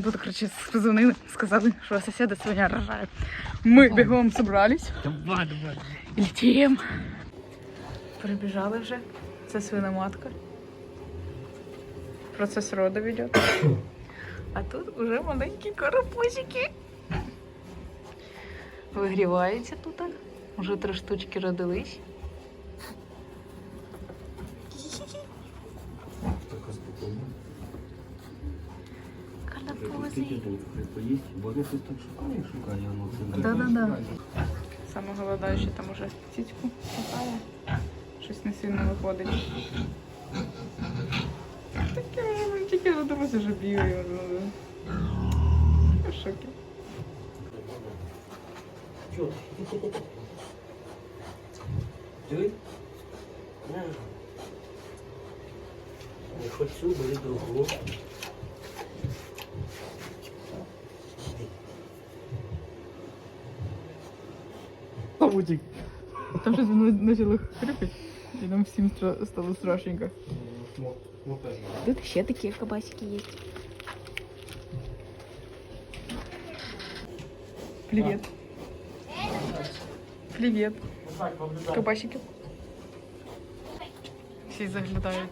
нам тут, короче, позвонили, сказали, що сусіда сьогодні рожає. Ми бігом зібрались Давай, давай. і летім. Прибіжали вже. Це свиноматка. Процес роду веде. А тут уже маленькі карапузики. Вигріваються тут. Уже три штучки родились. Поїсть, вони тут так шукає, шукає, воно це Да-да-да. Саме голодаючий там уже тітьку шукає. Щось не сильно виходить. Таке вже ми тільки родилися, вже бігає. Я в шокі. Чого? Диви. Не хоч цю, бери другу. Павутик. Там щось воно почало хрипить, і нам всім стра- стало страшненько. Тут ще такі кабасики є. Привіт. Привіт. Кабасики. Всі заглядають.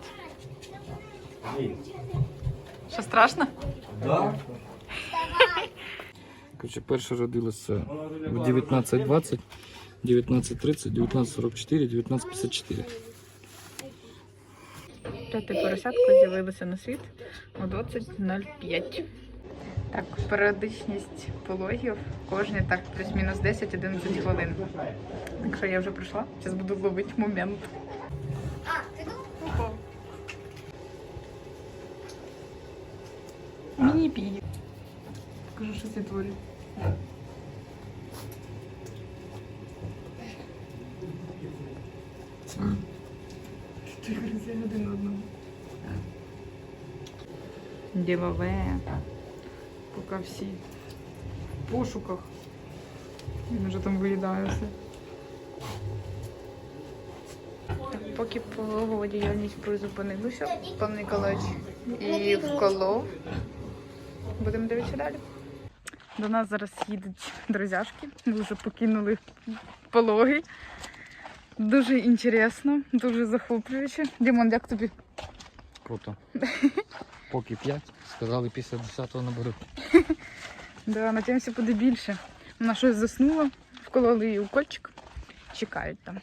Що страшно? Да? Короче, перша родилася в 19.20, 19.30, 19.44, 19.54. П'яте поросятко з'явилося на світ о 20.05. Так, періодичність пологів кожні так плюс-мінус 10-11 хвилин. Так що я вже прийшла, зараз буду ловити момент. Міні-пі. Покажу, що це творить. Один одному. Ділове. Поки всі в пошуках. Він вже там виїдає все. Так, поки пологова діяльність призупинилася, пан Ніколач і вколов. Будемо дивитися далі. До нас зараз їдуть друзяшки. Ми вже покинули пологи. Дуже інтересно, дуже захоплююче. Дімон, як тобі? Круто. Поки 5, сказали після 10-го наберу. Да, надіємося, буде більше. Вона щось заснула, вкололи її укольчик. Чекають там.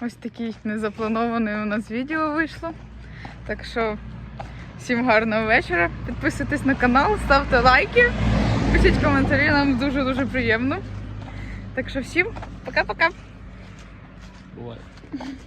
Ось такий незапланований у нас відео вийшло. Так що всім гарного вечора. Підписуйтесь на канал, ставте лайки, пишіть коментарі, нам дуже-дуже приємно. Так що всім пока-пока. What?